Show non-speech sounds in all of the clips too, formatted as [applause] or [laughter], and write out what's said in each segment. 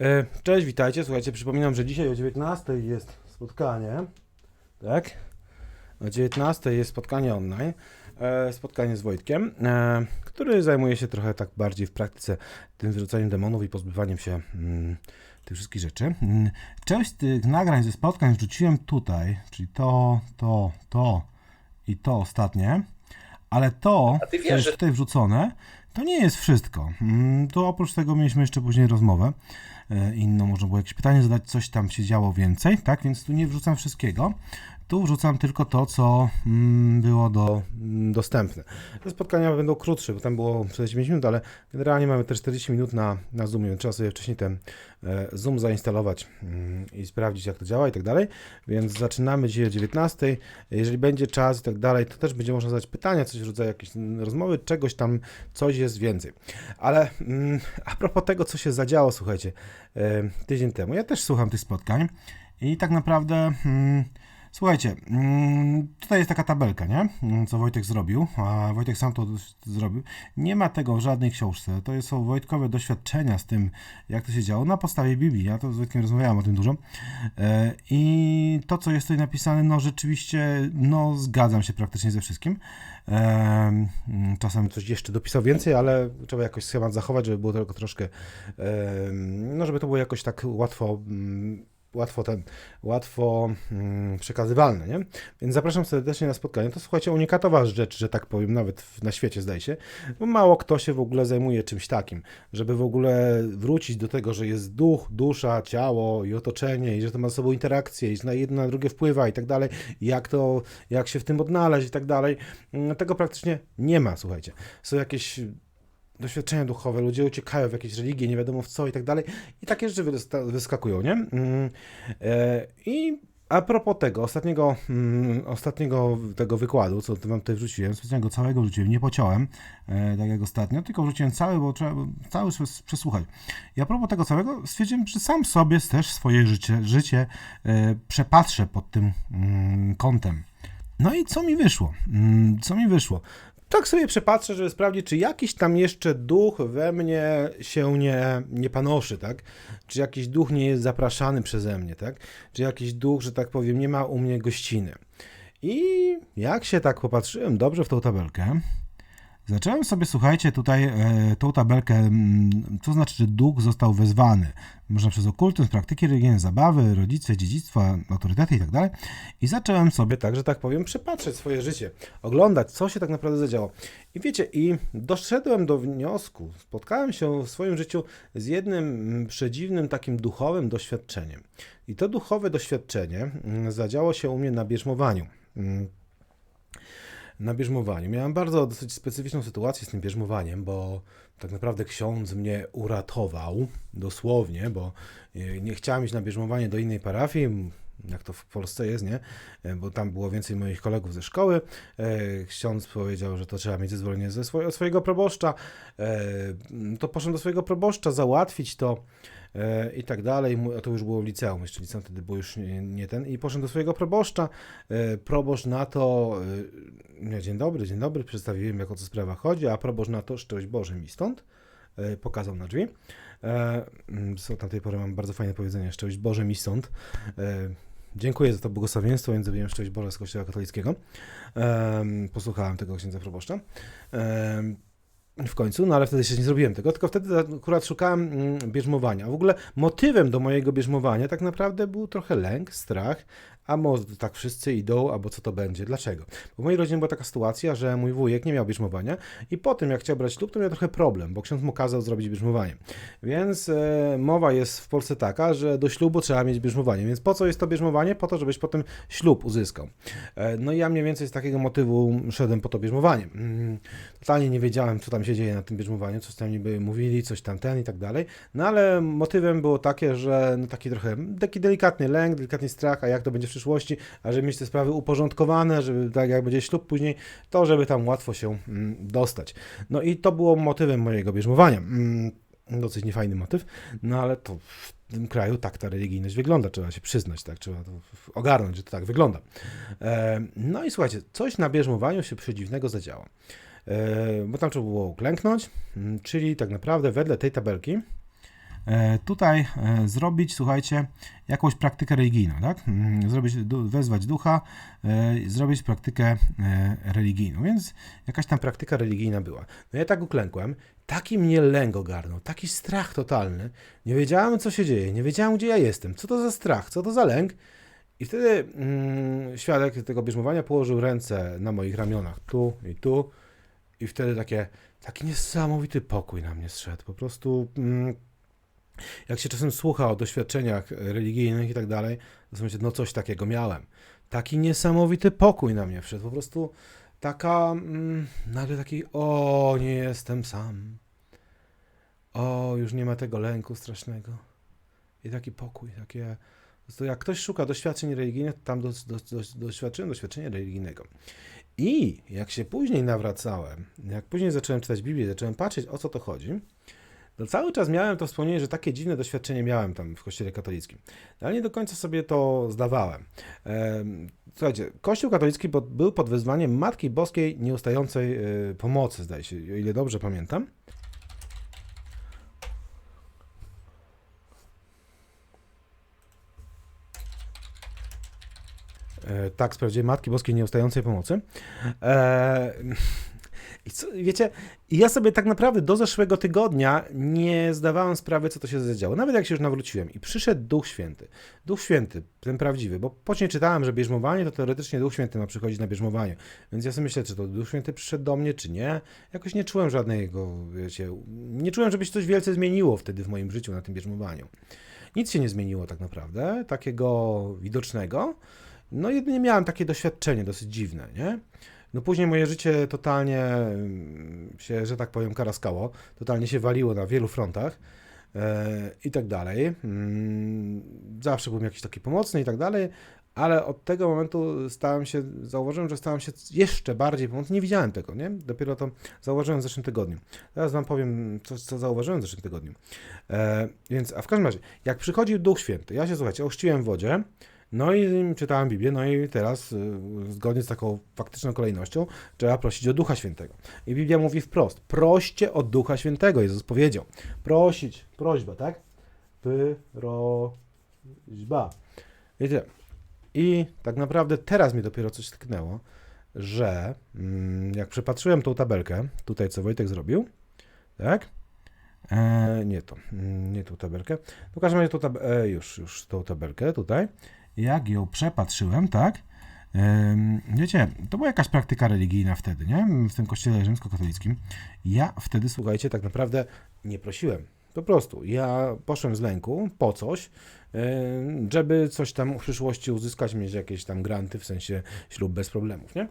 E, Cześć, witajcie. Słuchajcie, przypominam, że dzisiaj o 19 jest spotkanie. Tak? O 19 jest spotkanie online. E, Spotkanie z Wojtkiem, e, który zajmuje się trochę tak bardziej w praktyce tym wyrzucaniem demonów i pozbywaniem się mm, tych wszystkich rzeczy. Mm, Część tych nagrań ze spotkań wrzuciłem tutaj, czyli to, to, to i to ostatnie. Ale to, co jest tutaj wrzucone, to nie jest wszystko. Mm, Tu oprócz tego mieliśmy jeszcze później rozmowę inną, można było jakieś pytanie zadać, coś tam się działo więcej, tak? Więc tu nie wrzucam wszystkiego. Tu wrzucam tylko to, co mm, było do, mm, dostępne. Te spotkania będą krótsze, bo tam było 45 minut, ale generalnie mamy te 40 minut na, na Zoomie, trzeba sobie wcześniej ten e, Zoom zainstalować mm, i sprawdzić, jak to działa i tak dalej. Więc zaczynamy dzisiaj o 19. Jeżeli będzie czas i tak dalej, to też będzie można zadać pytania, coś w rodzaju jakiejś rozmowy, czegoś tam, coś jest więcej. Ale a propos tego, co się zadziało, słuchajcie, e, tydzień temu, ja też słucham tych spotkań i tak naprawdę. Mm, Słuchajcie, mm, tutaj jest taka tabelka, nie? Mm, Co Wojtek zrobił, a Wojtek sam to zrobił. Nie ma tego w żadnej książce. To są Wojtkowe doświadczenia z tym, jak to się działo na podstawie Biblii. Ja to z Wojtkiem rozmawiałem o tym dużo. E, I to, co jest tutaj napisane, no rzeczywiście, no zgadzam się praktycznie ze wszystkim. E, mm, Czasem coś jeszcze dopisał więcej, ale trzeba jakoś schemat zachować, żeby było tylko troszkę, e, no żeby to było jakoś tak łatwo łatwo ten, łatwo mm, przekazywalne, nie? Więc zapraszam serdecznie na spotkanie. To słuchajcie, unikatowa rzecz, że tak powiem, nawet na świecie zdaje się, bo mało kto się w ogóle zajmuje czymś takim, żeby w ogóle wrócić do tego, że jest duch, dusza, ciało i otoczenie i że to ma ze sobą interakcje i na jedno na drugie wpływa i tak dalej, jak to, jak się w tym odnaleźć i tak dalej. Mm, Tego praktycznie nie ma, słuchajcie. Są jakieś doświadczenia duchowe, ludzie uciekają w jakieś religie, nie wiadomo w co i tak dalej. I takie rzeczy wyskakują, nie? Mm, e, I a propos tego, ostatniego, mm, ostatniego tego wykładu, co wam tutaj wrzuciłem, specjalnie go całego wrzuciłem, nie pociąłem, e, tak jak ostatnio, tylko wrzuciłem cały, bo trzeba cały przesłuchać. I a propos tego całego, stwierdziłem, że sam sobie też swoje życie, życie e, przepatrzę pod tym mm, kątem. No i co mi wyszło? Co mi wyszło? Tak sobie przepatrzę, żeby sprawdzić, czy jakiś tam jeszcze duch we mnie się nie, nie panoszy, tak? Czy jakiś duch nie jest zapraszany przeze mnie, tak? Czy jakiś duch, że tak powiem, nie ma u mnie gościny. I jak się tak popatrzyłem dobrze w tą tabelkę, zacząłem sobie, słuchajcie, tutaj e, tą tabelkę, mm, co znaczy, że duch został wezwany. Można przez okultyzm, praktyki religijne, zabawy, rodzice, dziedzictwa, autorytety i tak dalej. I zacząłem sobie, tak, że tak powiem, przepatrzeć swoje życie, oglądać, co się tak naprawdę zadziało. I wiecie, i doszedłem do wniosku, spotkałem się w swoim życiu z jednym mm, przedziwnym takim duchowym doświadczeniem. I to duchowe doświadczenie mm, zadziało się u mnie na bierzmowaniu. Na bierzmowaniu. Miałem bardzo dosyć specyficzną sytuację z tym bierzmowaniem, bo tak naprawdę ksiądz mnie uratował, dosłownie, bo e, nie chciałem iść na bierzmowanie do innej parafii, jak to w Polsce jest, nie? E, Bo tam było więcej moich kolegów ze szkoły. E, Ksiądz powiedział, że to trzeba mieć zezwolenie ze od swojego proboszcza. E, To poszedłem do swojego proboszcza załatwić to i tak dalej. A to już było w liceum, jeszcze liceum wtedy było już nie, nie ten. I poszedłem do swojego proboszcza. Proboszcz na to, dzień dobry, dzień dobry, przedstawiłem jak o co sprawa chodzi, a proboszcz na to, szczęść Boże mi stąd, pokazał na drzwi. Z tamtej pory mam bardzo fajne powiedzenie, szczęść Boże mi stąd. Dziękuję za to błogosławieństwo, więc zrobiłem szczęść Boże z Kościoła katolickiego. Em, Posłuchałem tego księdza proboszcza. W końcu, no ale wtedy jeszcze nie zrobiłem tego, tylko wtedy akurat szukałem mm, bierzmowania. W ogóle motywem do mojego bierzmowania tak naprawdę był trochę lęk, strach, a może tak wszyscy idą, albo co to będzie, dlaczego? Bo w mojej rodzinie była taka sytuacja, że mój wujek nie miał bierzmowania i po tym jak chciał brać ślub, to miał trochę problem, bo ksiądz mu kazał zrobić bierzmowanie. Więc e, mowa jest w Polsce taka, że do ślubu trzeba mieć bierzmowanie. Więc po co jest to bierzmowanie? Po to, żebyś potem ślub uzyskał. E, no i ja mniej więcej z takiego motywu szedłem po to bierzmowanie. Mm, Totalnie nie wiedziałem, co tam się dzieje na tym bierzmowaniu, coś tam niby mówili, coś tam ten i tak dalej. No ale motywem było takie, że no taki trochę, taki delikatny lęk, delikatny strach, a jak to będzie w przyszłości, a żeby mieć te sprawy uporządkowane, żeby tak jak będzie ślub później, to żeby tam łatwo się mm, dostać. No i to było motywem mojego bierzmowania. Mm, Dosyć niefajny motyw, no ale to w tym kraju tak ta religijność wygląda, trzeba się przyznać, tak, trzeba to ogarnąć, że to tak wygląda. E, no i słuchajcie, coś na bierzmowaniu się przedziwnego zadziało. E, bo tam trzeba było uklęknąć, mm, czyli tak naprawdę wedle tej tabelki tutaj e, zrobić, słuchajcie, jakąś praktykę religijną, tak? Mm, Zrobić, wezwać ducha, e, zrobić praktykę e, religijną, więc jakaś tam praktyka religijna była. No ja tak uklękłem, taki mnie lęk ogarnął, taki strach totalny, nie wiedziałem co się dzieje, nie wiedziałem gdzie ja jestem, co to za strach, co to za lęk, i wtedy mm, świadek tego bierzmowania położył ręce na moich ramionach, tu i tu. I wtedy takie, taki niesamowity pokój na mnie zszedł. Po prostu, mm, jak się czasem słucha o doświadczeniach religijnych i tak dalej, to sobie myślę, no coś takiego miałem. Taki niesamowity pokój na mnie wszedł. Po prostu taka, mm, nagle taki, o, nie jestem sam. O, już nie ma tego lęku strasznego. I taki pokój, takie... Prostu jak ktoś szuka doświadczeń religijnych, to tam do, do, do, doświadczyłem doświadczenia religijnego. I jak się później nawracałem, jak później zacząłem czytać Biblię, zacząłem patrzeć o co to chodzi, to cały czas miałem to wspomnienie, że takie dziwne doświadczenie miałem tam w kościele katolickim. No, ale nie do końca sobie to zdawałem. Em, Słuchajcie, Kościół katolicki był pod wezwaniem Matki Boskiej nieustającej e, pomocy, zdaje się, o ile dobrze pamiętam. E, tak, sprawdziłem Matki Boskiej Nieustającej Pomocy. E, I co, wiecie, ja sobie tak naprawdę do zeszłego tygodnia nie zdawałem sprawy, co to się zadziało. Nawet jak się już nawróciłem i przyszedł Duch Święty. Duch Święty, ten prawdziwy, bo później czytałem, że bierzmowanie to teoretycznie Duch Święty ma przychodzić na bierzmowanie. Więc ja sobie myślę, czy to Duch Święty przyszedł do mnie, czy nie. Jakoś nie czułem żadnego, wiecie, nie czułem, żeby się coś wielce zmieniło wtedy w moim życiu na tym bierzmowaniu. Nic się nie zmieniło tak naprawdę, takiego widocznego. No jedynie miałem takie doświadczenie dosyć dziwne, nie? No później moje życie totalnie mm, się, że tak powiem, karaskało, totalnie się waliło na wielu frontach e, i tak dalej. Mm, Zawsze byłem jakiś taki pomocny i tak dalej, ale od tego momentu stałem się, zauważyłem, że stałem się jeszcze bardziej pomocny. Nie widziałem tego, nie? Dopiero to zauważyłem w zeszłym tygodniu. Teraz wam powiem, co, co zauważyłem w zeszłym tygodniu. E, więc, a w każdym razie, jak przychodził Duch Święty, ja się, słuchajcie, ochrzciłem w wodzie, no i czytałem Biblię, no i teraz y, zgodnie z taką faktyczną kolejnością trzeba prosić o Ducha Świętego. I Biblia mówi wprost, proście o Ducha Świętego, Jezus powiedział. Prosić, prośba, tak? Prośba. Wiecie, i tak naprawdę teraz mi dopiero coś tknęło, że mm, jak przepatrzyłem tą tabelkę, tutaj co Wojtek zrobił, tak? E, nie to, mm, nie tą tabelkę. W każdym razie tą tab- e, już, już tą tabelkę tutaj. Jak ją przepatrzyłem, tak? Wiecie, to była jakaś praktyka religijna wtedy, nie? W tym kościele rzymskokatolickim. Ja wtedy, słuchajcie, tak naprawdę nie prosiłem. Po prostu. Ja poszłem z lęku po coś, żeby coś tam w przyszłości uzyskać, mieć jakieś tam granty, w sensie ślub bez problemów, nie?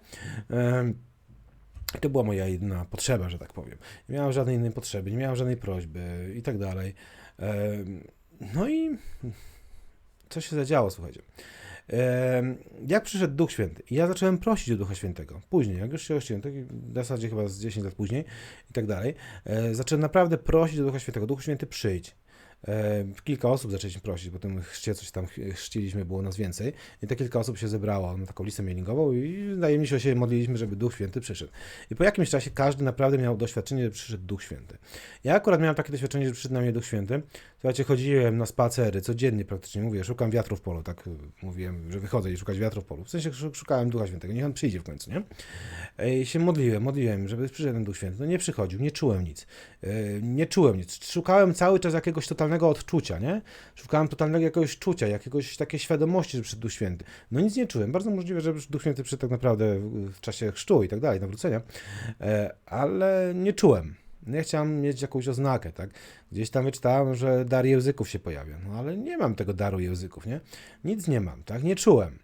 To była moja jedyna potrzeba, że tak powiem. Nie miałem żadnej innej potrzeby, nie miałem żadnej prośby i tak dalej. No i co się zadziało, słuchajcie. Jak przyszedł Duch Święty? I ja zacząłem prosić o Ducha Świętego. Później, jak już się ochrzciłem, tak w zasadzie chyba z 10 lat później i tak dalej, e, zacząłem naprawdę prosić o Ducha Świętego. Duchu Święty, przyjdź. E, Kilka osób zaczęliśmy prosić, po tym chrzcie coś tam ch- chrzciliśmy, było nas więcej. I te kilka osób się zebrało na taką listę mailingową i najemniczo się modliliśmy, żeby Duch Święty przyszedł. I po jakimś czasie każdy naprawdę miał doświadczenie, że przyszedł Duch Święty. Ja akurat miałem takie doświadczenie, że przyszedł na mnie Duch Święty. Słuchajcie, chodziłem na spacery codziennie praktycznie, mówię, szukam wiatru w polu, tak y, mówiłem, że wychodzę i szukać wiatru w polu. W sensie szu- szukałem Ducha Świętego, niech on przyjdzie w końcu, nie? I się modliłem, modliłem, żeby przyszedł ten Duch Święty. No nie przychodził, nie czułem nic. Y, Nie czułem nic. Szukałem cały czas jakiegoś totalnego odczucia, nie? Szukałem totalnego jakiegoś czucia, jakiegoś takiej świadomości, że przyszedł Duch Święty. No nic nie czułem. Bardzo możliwe, że Duch Święty przyszedł tak naprawdę w w czasie chrztu i tak dalej, nawrócenia, E, ale nie czułem. No Ja chciałem mieć jakąś oznakę, tak? Gdzieś tam wyczytałem, że dar języków się pojawia, no ale nie mam tego daru języków, nie? Nic nie mam, tak? Nie czułem.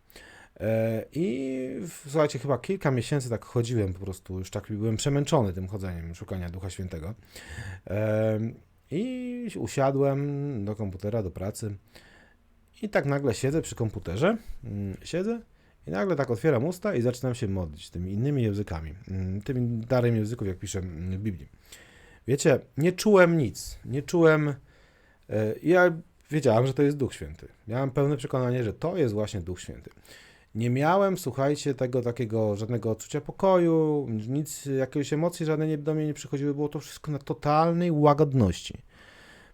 E, I słuchajcie, chyba kilka miesięcy tak chodziłem po prostu, już tak byłem przemęczony tym chodzeniem, szukania Ducha Świętego. E, I usiadłem do komputera, do pracy i tak nagle siedzę przy komputerze, mm, siedzę i nagle tak otwieram usta i zaczynam się modlić tymi innymi językami, mm, tym darem języków, jak pisze mm, w Biblii. Wiecie, nie czułem nic, nie czułem. e, Ja wiedziałem, że to jest Duch Święty. Miałem pełne przekonanie, że to jest właśnie Duch Święty. Nie miałem, słuchajcie, tego takiego żadnego odczucia pokoju, nic, jakiejś emocji żadnej do mnie nie przychodziły. Było to wszystko na totalnej łagodności.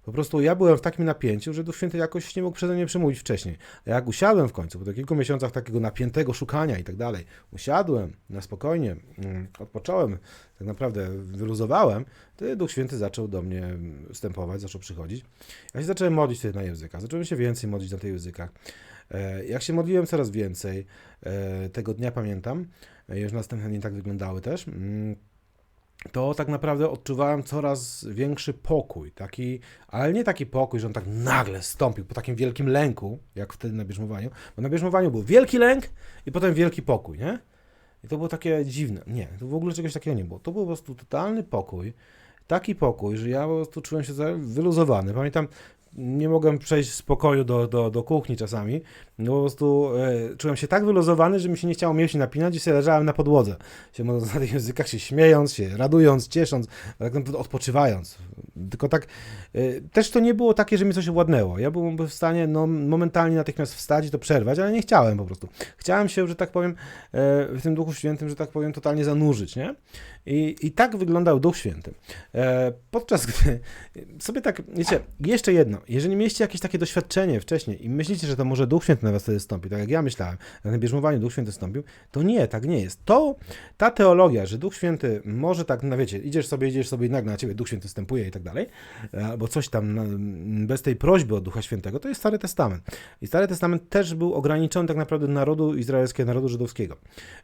Po prostu ja byłem w takim napięciu, że Duch Święty jakoś nie mógł przeze mnie przemówić wcześniej. A jak usiadłem w końcu, po kilku miesiącach takiego napiętego szukania i tak dalej, usiadłem na spokojnie, mm, odpocząłem, tak naprawdę wyluzowałem, to Duch Święty zaczął do mnie wstępować, zaczął przychodzić. Ja się zacząłem modlić na językach, zacząłem się więcej modlić na tych językach. E, Jak się modliłem coraz więcej, e, tego dnia pamiętam, e, już następne dni tak wyglądały też, mm, to tak naprawdę odczuwałem coraz większy pokój, taki, ale nie taki pokój, że on tak nagle stąpił po takim wielkim lęku, jak wtedy na bierzmowaniu, bo na bierzmowaniu był wielki lęk i potem wielki pokój, nie? I to było takie dziwne. Nie, to w ogóle czegoś takiego nie było. To był po prostu totalny pokój, taki pokój, że ja po prostu czułem się wyluzowany. Pamiętam, nie mogłem przejść z pokoju do, do, do kuchni czasami, no po prostu e, czułem się tak wyluzowany, że mi się nie chciało mięśni napinać i sobie leżałem na podłodze. Się modląc na tych językach, się śmiejąc, się radując, ciesząc, tak naprawdę odpoczywając. Tylko tak, e, też to nie było takie, że mi coś owładnęło. Ja byłem w stanie no, momentalnie natychmiast wstać i to przerwać, ale nie chciałem po prostu. Chciałem się, że tak powiem, e, w tym Duchu Świętym, że tak powiem, totalnie zanurzyć, nie? I, i tak wyglądał Duch Święty. E, podczas gdy sobie tak, wiecie, jeszcze jedno, jeżeli mieliście jakieś takie doświadczenie wcześniej i myślicie, że to może Duch Święty na was wtedy stąpi, tak jak ja myślałem, na tym bierzmowaniu Duch Święty stąpił, to nie, tak nie jest. To, ta teologia, że Duch Święty może tak, no wiecie, idziesz sobie, idziesz sobie i nagle na ciebie Duch Święty wstępuje i tak dalej, e, albo coś tam no, bez tej prośby od Ducha Świętego, to jest Stary Testament. I Stary Testament też był ograniczony tak naprawdę narodu izraelskiego, narodu żydowskiego.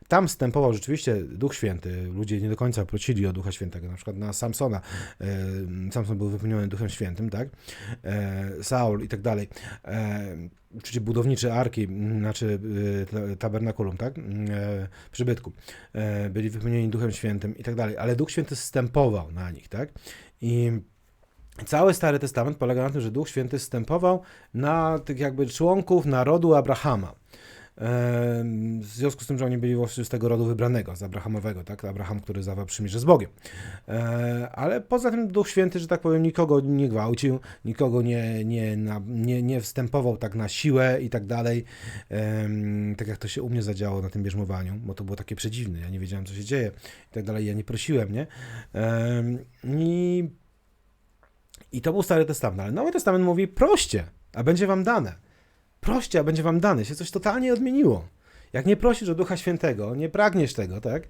Tam wstępował rzeczywiście Duch Święty, ludzie nie do końca prosili o Ducha Świętego, na przykład na Samsona, e, Samson był wypełniony Duchem Świętym, tak, e, Saul i tak dalej, e, czyli budowniczy arki, znaczy e, ta- tabernakulum, tak, e, przybytku, byli wypełnieni Duchem Świętym i tak dalej, ale Duch Święty zstępował na nich, tak, i Cały Stary Testament polega na tym, że Duch Święty zstępował na tych jakby członków narodu Abrahama. W związku z tym, że oni byli właśnie z tego rodu wybranego, z Abrahamowego, tak? Abraham, który zawarł przymierze z Bogiem. E, Ale poza tym Duch Święty, że tak powiem, nikogo nie gwałcił, nikogo nie, nie, nie, nie wstępował tak na siłę i tak dalej. Tak jak to się u mnie zadziało na tym bierzmowaniu, bo to było takie przedziwne. Ja nie wiedziałem, co się dzieje i tak dalej. Ja nie prosiłem, nie? I i to był Stary Testament, ale Nowy Testament mówi proście, a będzie wam dane. Proście, a będzie wam dane. Się coś totalnie odmieniło. Jak nie prosisz o Ducha Świętego, nie pragniesz tego, tak?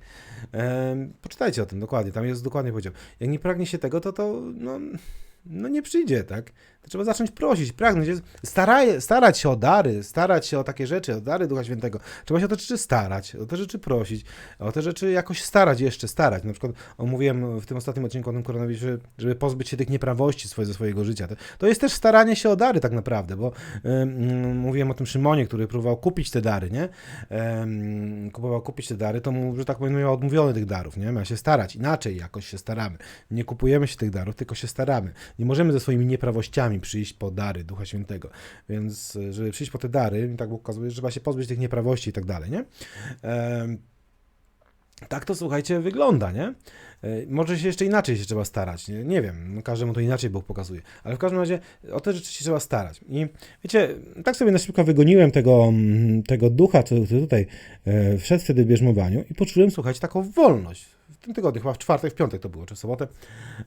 Em, poczytajcie o tym dokładnie, tam jest dokładnie powiedział. Jak nie pragnie się tego, to to no, no nie przyjdzie, tak? Trzeba zacząć prosić, pragnąć. Staraj, starać się o dary, starać się o takie rzeczy, o dary Ducha Świętego. Trzeba się o te rzeczy starać, o te rzeczy prosić, o te rzeczy jakoś starać, jeszcze starać. Na przykład omówiłem w tym ostatnim odcinku o tym koronawirusie, żeby pozbyć się tych nieprawości swoje, ze swojego życia. To, to jest też staranie się o dary tak naprawdę, bo ym, mówiłem o tym Szymonie, który próbował kupić te dary, nie? Ym, kupował kupić te dary, to mu, że tak powiem, miał odmówione tych darów, nie? Ma się starać, inaczej jakoś się staramy. Nie kupujemy się tych darów, tylko się staramy. Nie możemy ze swoimi nieprawościami przyjść po dary Ducha Świętego. Więc, e, żeby przyjść po te dary, tak Bóg pokazuje, że trzeba się pozbyć tych nieprawości i tak dalej, nie? Tak to słuchajcie wygląda, nie? E, Może się jeszcze inaczej się trzeba starać, nie, nie wiem, no każdemu to inaczej Bóg pokazuje, ale w każdym razie o te rzeczy się trzeba starać. I wiecie, tak sobie na szybko wygoniłem tego, mm, tego ducha, który tutaj e, wszedł wtedy w bierzmowaniu i poczułem, słuchajcie, taką wolność. W tym tygodniu, chyba w czwartek, w piątek to było, czy w sobotę,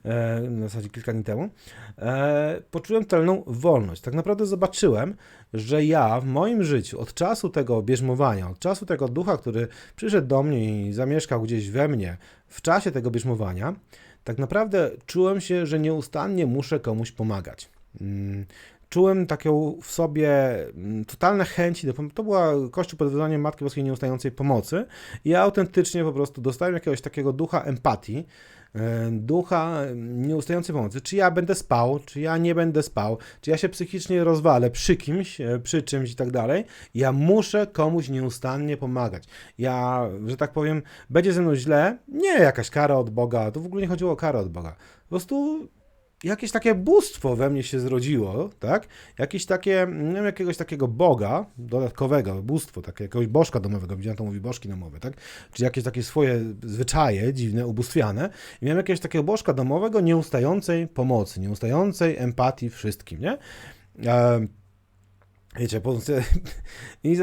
e, w zasadzie kilka dni temu, e, poczułem totalną wolność. Tak naprawdę zobaczyłem, że ja w moim życiu, od czasu tego bierzmowania, od czasu tego ducha, który przyszedł do mnie i zamieszkał gdzieś we mnie, w czasie tego bierzmowania, tak naprawdę czułem się, że nieustannie muszę komuś pomagać. Czułem taką w sobie mm, totalne chęci, do, to była Kościół pod wezwaniem Matki Boskiej Nieustającej Pomocy i ja autentycznie po prostu dostałem jakiegoś takiego ducha empatii, e, ducha mm, nieustającej pomocy. Czy ja będę spał, czy ja nie będę spał, czy ja się psychicznie rozwalę przy kimś, e, przy czymś i tak dalej. Ja muszę komuś nieustannie pomagać. Ja, że tak powiem, będzie ze mną źle, nie jakaś kara od Boga, to w ogóle nie chodziło o karę od Boga. Po prostu jakieś takie bóstwo we mnie się zrodziło, tak? Jakieś takie, nie wiem, jakiegoś takiego boga dodatkowego, bóstwo, takie jakiegoś bożka domowego, widziałem to mówi bożki domowe, tak? Czy jakieś takie swoje zwyczaje dziwne, ubóstwiane. I miałem jakiegoś takiego bożka domowego nieustającej pomocy, nieustającej empatii wszystkim, nie? Wiecie, po, [laughs] i,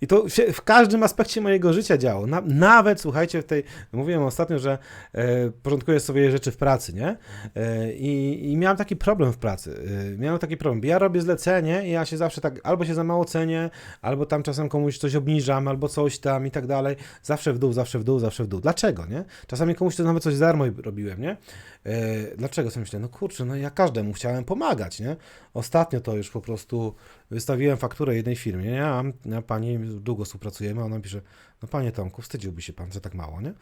i to się w każdym aspekcie mojego życia działo. Na, nawet, słuchajcie, w tej, mówiłem ostatnio, że e, porządkuję sobie rzeczy w pracy, nie? E, i, I miałem taki problem w pracy. E, miałem taki problem, ja robię zlecenie i ja się zawsze tak, albo się za mało cenię, albo tam czasem komuś coś obniżam, albo coś tam i tak dalej. Zawsze w dół, zawsze w dół, zawsze w dół. Dlaczego, nie? Czasami komuś to nawet coś za darmo robiłem, nie? E, dlaczego sobie myślę? No kurczę, no ja każdemu chciałem pomagać, nie? Ostatnio to już po prostu wystawiłem fakturę jednej firmie? A, a pani, długo współpracujemy, ona pisze, no panie Tomku, wstydziłby się pan, że tak mało, nie?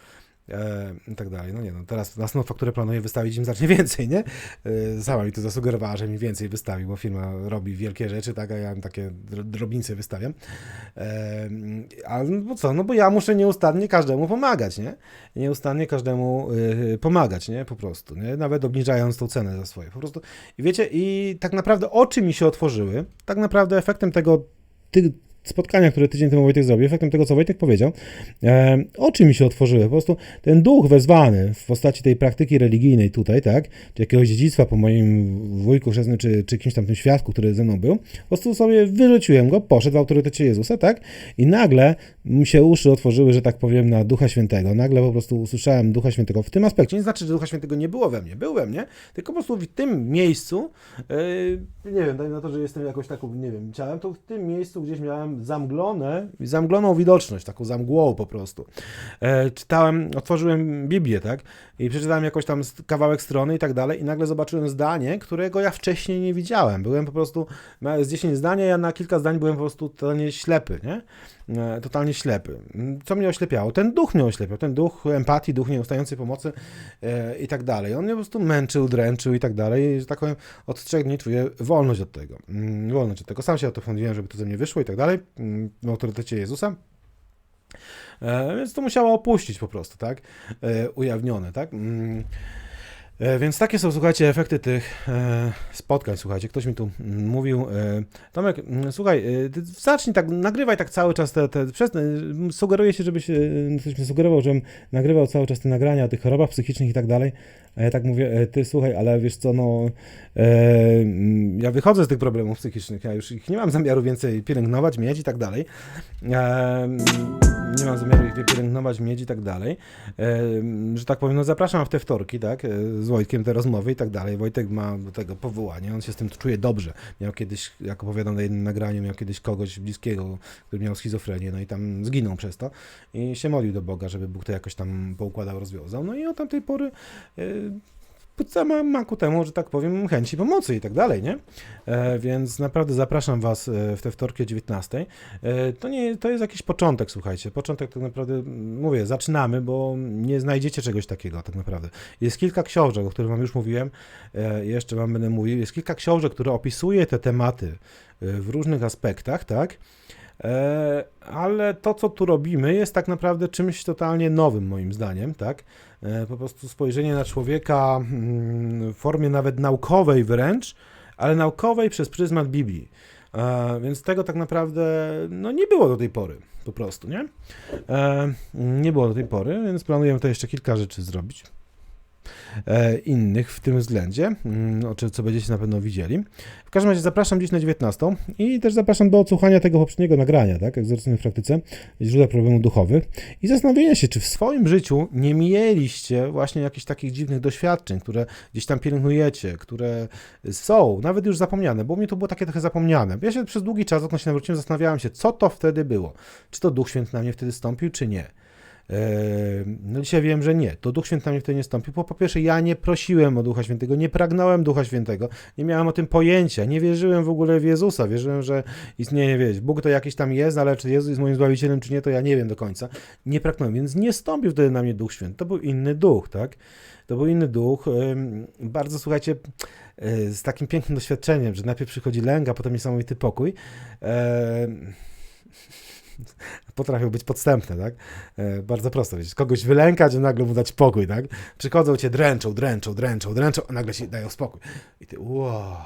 E, I tak dalej. No nie, no teraz następną fakturę planuję wystawić im znacznie [laughs] więcej, nie? E, sama mi to zasugerowała, że mi więcej wystawi, bo firma robi wielkie rzeczy, tak, a ja im takie dro- drobnice wystawiam. E, a no bo co, no bo ja muszę nieustannie każdemu pomagać, nie? Nieustannie każdemu y, pomagać, nie? Po prostu, nie? Nawet obniżając tą cenę za swoje, po prostu. I wiecie, i tak naprawdę oczy mi się otworzyły, tak naprawdę efektem tego, ty, spotkania, które tydzień temu Wojtek zrobił, efektem tego, co Wojtek powiedział, e, oczy mi się otworzyły. Po prostu ten duch wezwany w postaci tej praktyki religijnej tutaj, tak, czy jakiegoś dziedzictwa po moim wujku chrzestnym, czy, czy kimś tam tym świadku, który ze mną był, po prostu sobie wyrzuciłem go, poszedł w autorytecie Jezusa, tak, i nagle mi się uszy otworzyły, że tak powiem, na Ducha Świętego. Nagle po prostu usłyszałem Ducha Świętego w tym aspekcie. Nie znaczy, że Ducha Świętego nie było we mnie, był we mnie, tylko po prostu w tym miejscu, yy, nie wiem, dajmy na to, że jestem jakoś taką, nie wiem, ciałem, to w tym miejscu gdzieś miałem zamglone, zamgloną widoczność, taką zamgłą po prostu. E, czytałem, otworzyłem Biblię, tak, i przeczytałem jakoś tam kawałek strony i tak dalej i nagle zobaczyłem zdanie, którego ja wcześniej nie widziałem. Byłem po prostu, z 10 zdań, a ja na kilka zdań byłem po prostu totalnie ślepy, nie? E, Totalnie ślepy. Co mnie oślepiało? Ten duch mnie oślepiał, ten duch empatii, duch nieustającej pomocy e, i tak dalej. On mnie po prostu męczył, dręczył i tak dalej. I, że tak powiem, od trzech dni czuję wolność od tego. Mm, Wolność od tego. Sam się o to modliłem, żeby to ze mnie wyszło i tak dalej. Mm, W autorytecie Jezusa. E, więc to musiało opuścić po prostu, tak? E, ujawnione, tak? Mm. Więc takie są, słuchajcie, efekty tych e, spotkań, słuchajcie. Ktoś mi tu mm, mówił, e, Tomek, mm, słuchaj, e, ty zacznij tak, nagrywaj tak cały czas te, te przez, e, sugeruję się, żebyś, e, ktoś mi sugerował, żebym nagrywał cały czas te nagrania o tych chorobach psychicznych i tak dalej. A ja tak mówię, e, ty słuchaj, ale wiesz co, no, e, mm, ja wychodzę z tych problemów psychicznych, ja już ich nie mam zamiaru więcej pielęgnować, mieć i tak dalej. E, nie mam zamiaru ich pielęgnować, mieć i tak dalej. E, że tak powiem, no zapraszam w te wtorki, tak, e, z Wojtkiem te rozmowy i tak dalej. Wojtek ma do tego powołanie, on się z tym czuje dobrze. Miał kiedyś, jak opowiadam na jednym nagraniu, miał kiedyś kogoś bliskiego, który miał schizofrenię, no i tam zginął przez to i się modlił do Boga, żeby Bóg to jakoś tam poukładał, rozwiązał. No i od tamtej pory e, ma, ma ku temu, że tak powiem, chęci pomocy i tak dalej, nie? E, więc naprawdę zapraszam Was e, w te wtorki o 19. E, to, nie, to jest jakiś początek, słuchajcie. Początek tak naprawdę, mm, mówię, zaczynamy, bo nie znajdziecie czegoś takiego tak naprawdę. Jest kilka książek, o których Wam już mówiłem, e, jeszcze Wam będę mówił. Jest kilka książek, które opisuje te tematy e, w różnych aspektach, tak? E, ale to, co tu robimy, jest tak naprawdę czymś totalnie nowym, moim zdaniem, tak? E, po prostu spojrzenie na człowieka mm, w formie nawet naukowej wręcz, ale naukowej przez pryzmat Biblii. E, więc tego tak naprawdę no, nie było do tej pory, po prostu, nie? Nie było do tej pory, więc planujemy to jeszcze kilka rzeczy zrobić. E, innych w tym względzie, mm, co będziecie na pewno widzieli. W każdym razie zapraszam dziś na 19 i też zapraszam do odsłuchania tego poprzedniego nagrania, tak, egzorcyzm w praktyce, źródła problemów duchowych i zastanowienia się, czy w swoim życiu nie mieliście właśnie jakichś takich dziwnych doświadczeń, które gdzieś tam pielęgnujecie, które są, nawet już zapomniane, bo mnie to było takie trochę zapomniane. Ja się przez długi czas, odkąd się nawróciłem, zastanawiałem się, co to wtedy było. Czy to Duch Święty na mnie wtedy stąpił, czy nie. Eee, No dzisiaj wiem, że nie. To Duch Święty na mnie wtedy nie stąpił, bo po pierwsze ja nie prosiłem o Ducha Świętego, nie pragnąłem Ducha Świętego, nie miałem o tym pojęcia, nie wierzyłem w ogóle w Jezusa, wierzyłem, że istnieje, wiesz, Bóg to jakiś tam jest, ale czy Jezus jest moim Zbawicielem, czy nie, to ja nie wiem do końca. Nie pragnąłem, więc nie stąpił wtedy na mnie Duch Święty. To był inny duch, tak? To był inny duch. Bardzo, słuchajcie, y, z takim pięknym doświadczeniem, że najpierw przychodzi lęk, a potem niesamowity pokój. Em, [laughs] potrafią być podstępne, tak? E, bardzo prosto, wiecie, kogoś wylękać, a nagle mu dać spokój, tak? Przychodzą cię, dręczą, dręczą, dręczą, dręczą, a nagle się dają spokój. I ty, wow.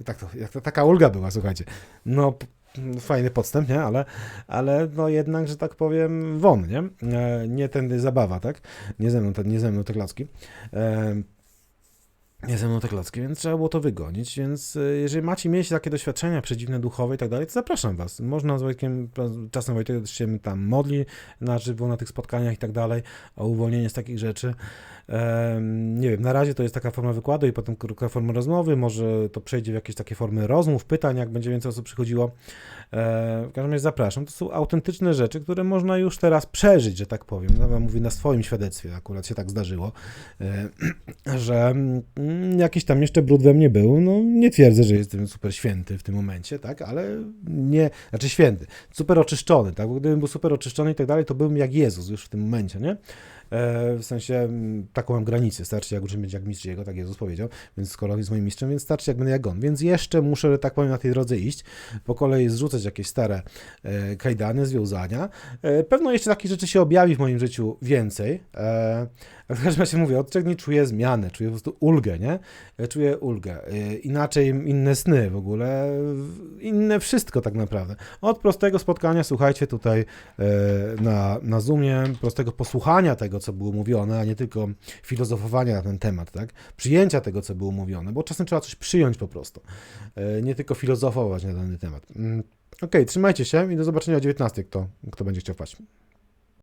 I tak to, jak to taka ulga była, słuchajcie. No, p- fajny podstęp, nie? Ale, ale no jednak, że tak powiem, won, nie? E, nie tędy zabawa, tak? Nie ze mną, nie ze mną te klocki. E, nie ze mną te klocki, więc trzeba było to wygonić, więc y, jeżeli macie mieć takie doświadczenia przedziwne, duchowe i tak dalej, to zapraszam was. Można z Wojtkiem, czasem Wojtek się tam modli na żywo na tych spotkaniach i tak dalej, o uwolnienie z takich rzeczy. Nie wiem, na razie to jest taka forma wykładu i potem krótka forma rozmowy, może to przejdzie w jakieś takie formy rozmów, pytań, jak będzie więcej osób przychodziło. E, w każdym razie zapraszam. To są autentyczne rzeczy, które można już teraz przeżyć, że tak powiem. No, mówię na swoim świadectwie, akurat się tak zdarzyło, e, [clears throat] że mm, jakiś tam jeszcze brud we mnie był. No, nie twierdzę, że jestem super święty w tym momencie, tak, ale nie, znaczy święty, super oczyszczony, tak, bo gdybym był super oczyszczony i tak dalej, to byłbym jak Jezus już w tym momencie, nie? E, w sensie taką mam granicę, starczy jak uczę być jak mistrz jego, tak Jezus powiedział, więc skoro jest moim mistrzem, więc starczy jak będę jak on, więc jeszcze muszę, tak powiem, na tej drodze iść, po kolei zrzucać jakieś stare e, kajdany, związania. E, pewno jeszcze takich rzeczy się objawi w moim życiu więcej. W każdym razie mówię, od trzech dni czuję zmianę, czuję po prostu ulgę, nie? Czuję ulgę. Inaczej inne sny w ogóle, inne wszystko tak naprawdę. Od prostego spotkania, słuchajcie, tutaj na, na Zoomie, prostego posłuchania tego, co było mówione, a nie tylko filozofowania na ten temat, tak? Przyjęcia tego, co było mówione, bo czasem trzeba coś przyjąć po prostu. E, Nie tylko filozofować na dany temat. Mm, Okej, trzymajcie się i do zobaczenia o 19, kto, kto będzie chciał wpaść.